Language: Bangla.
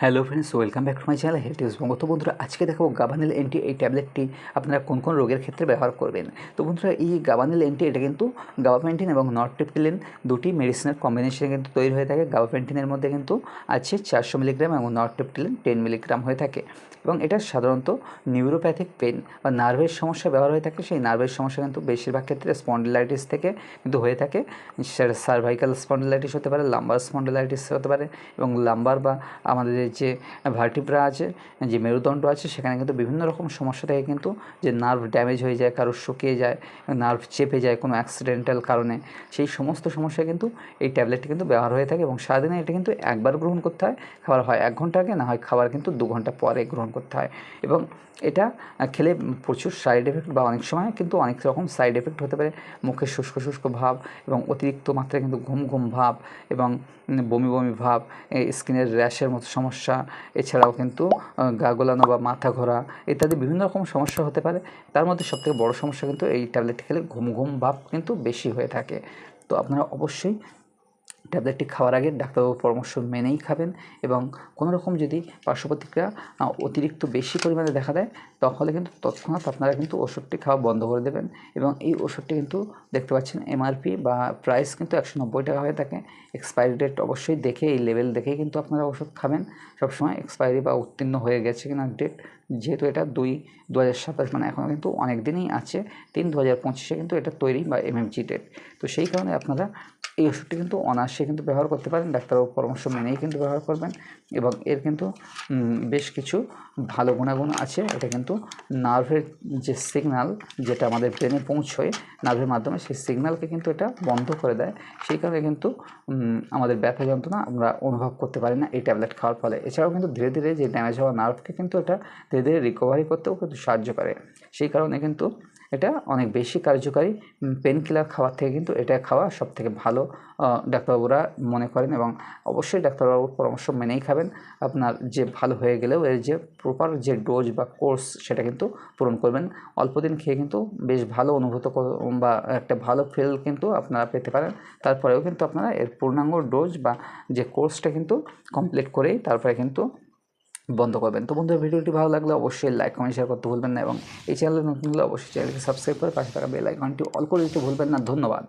Hello friends welcome back to my channel health use Banga তো বন্ধুরা, আজকে দেখাবো গাবানিল এন্টি এই ট্যাবলেটটি আপনারা কোন কোন রোগের ক্ষেত্রে ব্যবহার করবেন। তো বন্ধুরা, এই গাবানিল এন্টি এটা কিন্তু গাবাপেন্টিন এবং নর্ট্রিপ্টিলিন দুটি মেডিসিনের কম্বিনেশনে কিন্তু তৈরি হয়ে থাকে। গাবাপেন্টিনের মধ্যে কিন্তু আছে চারশো মিলিগ্রাম এবং নর্ট্রিপ্টিলিন টেন মিলিগ্রাম হয়ে থাকে। এবং এটা সাধারণত নিউরোপ্যাথিক পেন বা নার্ভের সমস্যা ব্যবহার হয়ে থাকে। সেই নার্ভের সমস্যা কিন্তু বেশিরভাগ ক্ষেত্রে স্পন্ডিলাইটিস থেকে কিন্তু হয়ে থাকে। সার্ভাইকাল স্পন্ডিলাইটিস হতে পারে লাম্বার স্পন্ডিলাইটিস হতে পারে এবং লাম্বার বা আমাদের যে ভার্টিব্রা আছে, যে মেরুদণ্ড আছে, সেখানে কিন্তু বিভিন্ন রকম সমস্যা থেকে কিন্তু যে নার্ভ ড্যামেজ হয়ে যায় কারও শুকিয়ে যায় নার্ভ চেপে যায় কোনো অ্যাক্সিডেন্টাল কারণে, সেই সমস্ত সমস্যায় কিন্তু এই ট্যাবলেটটি কিন্তু ব্যবহার হয়ে থাকে এবং সারাদিনে এটা কিন্তু একবার গ্রহণ করতে হয়, খাবার হয় এক ঘণ্টা আগে, না হয় খাবার কিন্তু দু ঘণ্টা পরে গ্রহণ করতে হয় এবং এটা খেলে প্রচুর সাইড এফেক্ট বা অনেক সময় কিন্তু অনেক রকম সাইড এফেক্ট হতে পারে, মুখে শুষ্ক শুষ্ক ভাব এবং অতিরিক্ত মাত্রায় কিন্তু ঘুম ঘুম ভাব এবং বমি বমি ভাব স্কিনের র্যাশের মতো সমস্যা এছাড়াও কিন্তু গা গোলানো বা মাথা ঘোরা ইত্যাদি বিভিন্ন রকম সমস্যা হতে পারে। তার মধ্যে সবথেকে বড় সমস্যা কিন্তু এই ট্যাবলেট খেলে ঘুম ঘুম ভাব কিন্তু বেশি হয়ে থাকে। তো আপনারা অবশ্যই ট্যাবলেটটি খাওয়ার আগে ডাক্তারবাবুর পরামর্শ মেনেই খাবেন এবং কোনো রকম যদি পার্শ্ব প্রতিক্রিয়া অতিরিক্ত বেশি পরিমাণে দেখা দেয়, তাহলে কিন্তু তৎক্ষণাৎ আপনারা কিন্তু ওষুধটি খাওয়া বন্ধ করে দেবেন এবং এই ওষুধটি কিন্তু দেখতে পাচ্ছেন এমআরপি বা প্রাইস কিন্তু একশো নব্বই টাকা হয়ে থাকে। এক্সপায়ারি ডেট অবশ্যই দেখে, এই লেভেল দেখেই কিন্তু আপনারা ওষুধ খাবেন। সবসময় এক্সপায়ারি বা উত্তীর্ণ হয়ে গেছে কিনা ডেট, যেহেতু এটা দুই দু হাজার সাতাশ মানে এখনও কিন্তু অনেক দিনই আছে। তিন দু হাজার পঁচিশে কিন্তু এটা তৈরি বা এমএমজি ডেট। তো সেই কারণে আপনারা এই ওষুধটি কিন্তু অনায়াসে কিন্তু ব্যবহার করতে পারেন ডাক্তারবাবুর পরামর্শ মেনেই কিন্তু ব্যবহার করবেন এবং এর কিন্তু বেশ কিছু ভালো গুণাগুণ আছে। এটা কিন্তু নার্ভের যে সিগনাল যেটা আমাদের ব্রেনে পৌঁছয় নার্ভের মাধ্যমে, সেই সিগনালকে কিন্তু এটা বন্ধ করে দেয়। সেই কারণে কিন্তু আমাদের ব্যথা যন্ত্রণা আমরা অনুভব করতে পারি না এই ট্যাবলেট খাওয়ার ফলে। এছাড়াও কিন্তু ধীরে ধীরে যে ড্যামেজ হওয়া নার্ভকে কিন্তু এটা ধীরে ধীরে রিকভারি করতেও কিন্তু সাহায্য করে। সেই কারণে কিন্তু এটা অনেক বেশি কার্যকারী। পেন কিলার খাওয়ার থেকে কিন্তু এটা খাওয়া সব থেকে ভালো ডাক্তারবাবুরা মনে করেন এবং অবশ্যই ডাক্তারবাবুর পরামর্শ মেনেই খাবেন। আপনার যে ভালো হয়ে গেলেও এর যে প্রপার যে ডোজ বা কোর্স সেটা কিন্তু পূরণ করবেন। অল্প দিন খেয়ে কিন্তু বেশ ভালো অনুভূত বা একটা ভালো ফিল কিন্তু আপনারা পেতে পারেন। তারপরেও কিন্তু আপনারা এর পূর্ণাঙ্গ ডোজ বা যে কোর্সটা কিন্তু কমপ্লিট করেই তারপরে কিন্তু বন্ধ করবেন। তো বন্ধুরা, ভিডিওটি ভালো লাগলে অবশ্যই লাইক কমেন্ট শেয়ার করতে ভুলবেন না এবং এই চ্যানেলে নতুন হলে অবশ্যই চ্যানেলকে সাবস্ক্রাইব করে পাশে থাকা বেল আইকনটি অল করে দিতে ভুলবেন না। ধন্যবাদ।